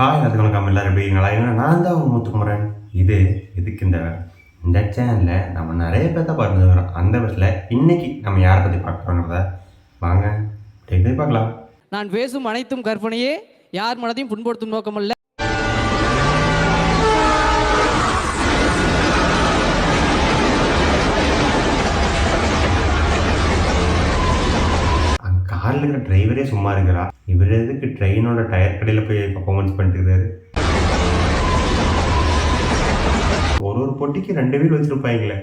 Hi அதுக்கு வணக்கம் எல்லாரும் எப்படி இருக்கீங்களா ஏன்னா நான் தான் உங்க முத்துக்குமரன் இது இதுக்கு இந்த இந்த சேனலில் நம்ம நிறைய பேர்த்த பார்த்து வரோம் அந்த பஸ்ஸில் இன்னைக்கு நம்ம யாரை பற்றி பார்க்க போகிறோங்கிறத வாங்க டெய்லி பார்க்கலாம். நான் பேசும் அனைத்தும் கற்பனையே யார் மனதையும் புண்படுத்தும் நோக்கமல்ல அங்கே காரில் இருக்கிற டிரைவரே சும்மா இருக்கிறா. இவர் எதுக்கு ட்ரெயினோட டயர் கடையில் போய் பர்ஃபார்மன்ஸ் பண்ணிட்டுருக்காரு? ஒரு ஒரு பொட்டிக்கு ரெண்டு பேர் வச்சுருப்பாங்களே.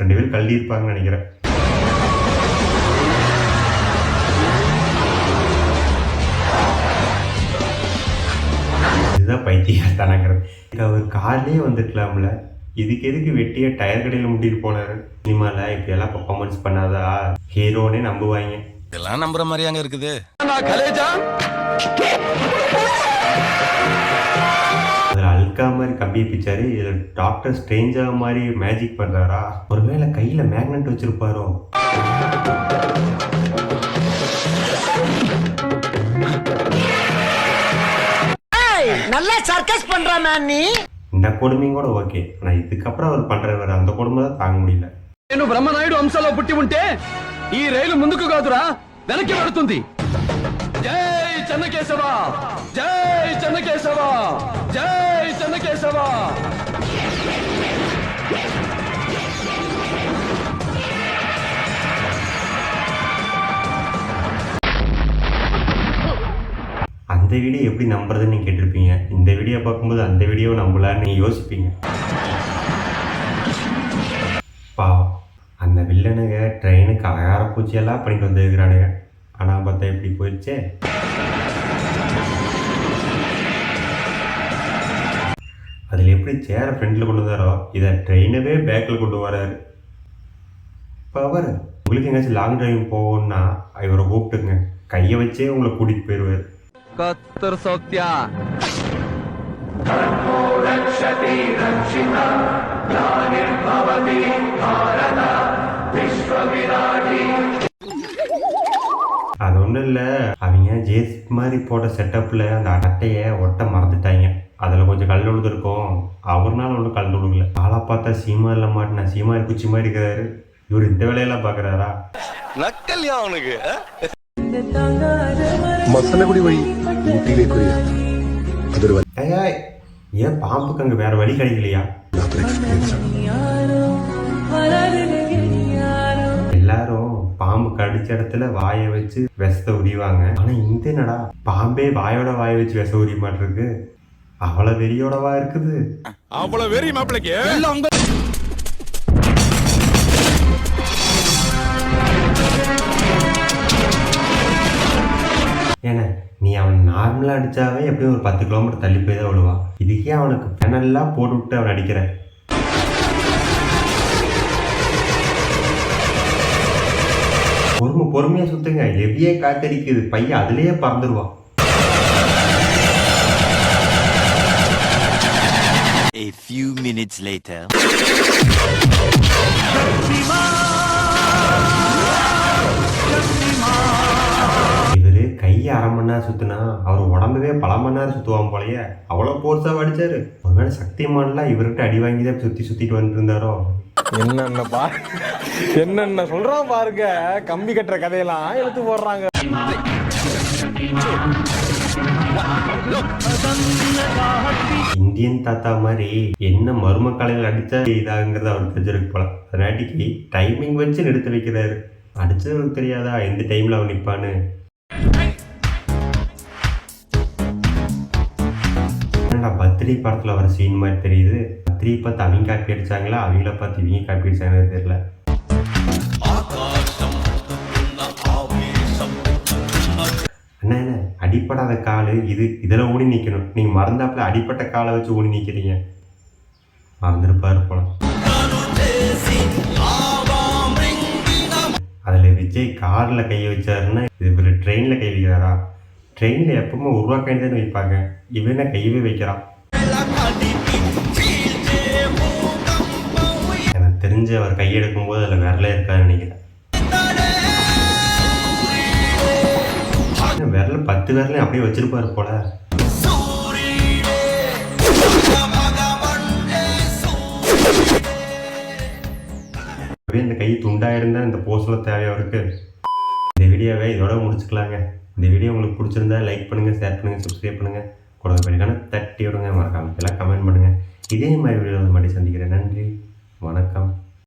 ரெண்டு பேர் கல்வி இருப்பாங்கன்னு நினைக்கிறேன். இதுதான் பைத்தியத்தானங்கிறது அவர் கார்லேயே வந்துக்கலாம்ல இதுக்கு எதுக்கு வெட்டியாக டயர் கடையில் முட்டிட்டு போனார்? சினிமாவில் எல்லாம் பர்ஃபார்மன்ஸ் பண்ணாதா? ஹீரோனே நம்புவாங்க. இதெல்லாம் நம்புற மாதிரியாங்க இருக்குது அதில் அல்கா மாதிரி கம்பியை பிச்சாரு இதில் டாக்டர் ஸ்ட்ரேஞ்சா மாதிரி மேஜிக் பண்ணுறாரா ஒருவேளை கையில் மேக்னெட் வச்சிருப்பாரோ நல்லா சர்க்கஸ் பண்ற மேன் நீ இந்த கொடுமையும் கூட ஓகே ஆனால் இதுக்கப்புறம் அவர் பண்ணுறவர் அந்த கொடுமை தான் தாங்க முடியல నేను బ్రహ్మనాయుడు అంశలో పుట్టి ఉంటే ఈ రైలు ముందుకు కాదురా వెనక్కి పడుతుంది జై చెన్నకేశవ జై చెన్నకేశవ జై చెన్నకేశవ அந்த வீடியோ எப்படி நம்புறதுன்னு நீங்கள் கேட்டிருப்பீங்க இந்த வீடியோ பார்க்கும்போது அந்த வீடியோ நம்பலான்னு நீங்கள் யோசிப்பீங்க வில்லனுங்க ட்ரெயினுக்கு அழகார பூச்சியெல்லாம் பண்ணிட்டு வந்துருக்கிறானுங்க. ஆனால் பார்த்தா எப்படி போயிடுச்சு. அதில் எப்படி சேரை ஃப்ரெண்டில் கொண்டு வந்தாரோ இதை ட்ரெயினவே பேக்கில் கொண்டு வராரு. பவர் உங்களுக்கு எங்கேயாச்சும் லாங் டிரைவ் போகணும்னா இவரை கூப்பிட்டுங்க கையை வச்சே உங்களை கூட்டிகிட்டு போயிடுவார். கத்தர் சோத்யா. தன்மூலக்ஷதி ரட்சிதா ஞானிர் பவதி பாரத. ஒன்றும் இல்லை அவங்க ஜேஸ் மாதிரி போட்ட செட்டப்பில் அந்த அட்டையை ஒட்ட மறந்துட்டாங்க. அதில் கொஞ்சம் கல் உழுதுருக்கும். அவர்னால ஒன்றும் கல் உழுகல. ஆளை பார்த்தா சீமா இல்லை மாட்டினா சீமா குச்சி மாதிரி இருக்கிறாரு. இவர் இந்த வேலையெல்லாம் பார்க்குறாரா நக்கல்யா அவனுக்கு மசனகுடி வழி ஊட்டியிலே குறியா. ஏன் பாம்புக்கு அங்கே வேற வழி கிடைக்கலையா? கடிச்ச இடத்துல வாயை வச்சு விஷத்தை உரிவாங்க. ஆனா இந்த என்னடா பாம்பே வாயோட வாயை வச்சு விஷ உரிய மாட்டிருக்கு. அவ்வளவு வெறியோடவா இருக்குது. அவ்வளவு வெறி மாப்பிளைக்கு. ஏன்னா நீ அவன் நார்மலா அடிச்சாவே எப்படியும் ஒரு பத்து கிலோமீட்டர் தள்ளி போய் தான் விழுவான். இதுக்கே அவனுக்கு பெனல்லாம் போட்டு விட்டு அவன் அடிக்கிற. பொறுமை பொறுமையா சுத்துங்க. எவியே காத்தடிக்குது. பையன் அதுலயே பறந்துருவான். A few minutes later. இவரு கையை அரை மணி நேரம் சுத்துனா அவர் உடம்பவே பல மணி நேரம் சுத்துவான் போலயே. அவ்வளவு போர்ஸா அடிச்சாரு ஒருவேளை சக்திமான்லாம் இவர்கிட்ட அடி வாங்கி தான் சுத்தி சுத்திட்டு வந்துட்டு இருந்தாரோ? என்னென்ன பா என்னென்ன சொல்றான் பாருங்க. கம்பி கட்டுற கதையெல்லாம் எடுத்து போடுறாங்க. இந்தியன் தாத்தா மாதிரி என்ன மர்ம கலையில் அடித்த இதாங்கிறது அவர் தெரிஞ்சிருக்கு போல அதனாட்டிக்கு டைமிங் வச்சு எடுத்து வைக்கிறாரு. அடிச்சவனுக்கு அவருக்கு தெரியாதா? எந்த டைம்ல அவன் நிற்பான்னு பர்த்டே படத்தில் வர சீன் மாதிரி தெரியுது. த்ரீ பார்த்து அவங்க காப்பி அடிச்சாங்களா? அவங்கள பார்த்து இவங்க காப்பி அடிச்சாங்கன்னு தெரியல. அண்ணா என்ன அடிப்படாத காலு இது இதில் ஓடி நிற்கணும் நீங்கள் மறந்தாப்புல அடிப்பட்ட காலை வச்சு ஓடி நிற்கிறீங்க மறந்துருப்பாரு போல. அதில் விஜய் காரில் கை வச்சாருன்னா இது இவர் ட்ரெயினில் கை வைக்கிறாரா? ட்ரெயினில் எப்பவுமே உருவாக்காண்டி தான் வைப்பாங்க. இவன் கையவே வைக்கிறான். தெரிஞ்சு அவர் கையெடுக்கும் போது அதில் விரலே இருக்காதுன்னு நினைக்கிறேன். விரல பத்து விரலையும் அப்படியே வச்சிருப்பாரு போல. இந்த கை துண்டாயிருந்தா இந்த போஸ்டில் தேவையாக அவருக்கு. இந்த வீடியோவை இதோட முடிச்சுக்கலாங்க. இந்த வீடியோ உங்களுக்கு பிடிச்சிருந்தா லைக் பண்ணுங்கள் ஷேர் பண்ணுங்கள் சப்ஸ்கிரைப் பண்ணுங்கள் குழந்தை பண்ணிக்கான தட்டி விடுங்க மறக்காமல் எல்லாம் கமெண்ட் பண்ணுங்கள் இதே மாதிரி வீடியோ வந்து சந்திக்கிறேன். நன்றி. வணக்கம்.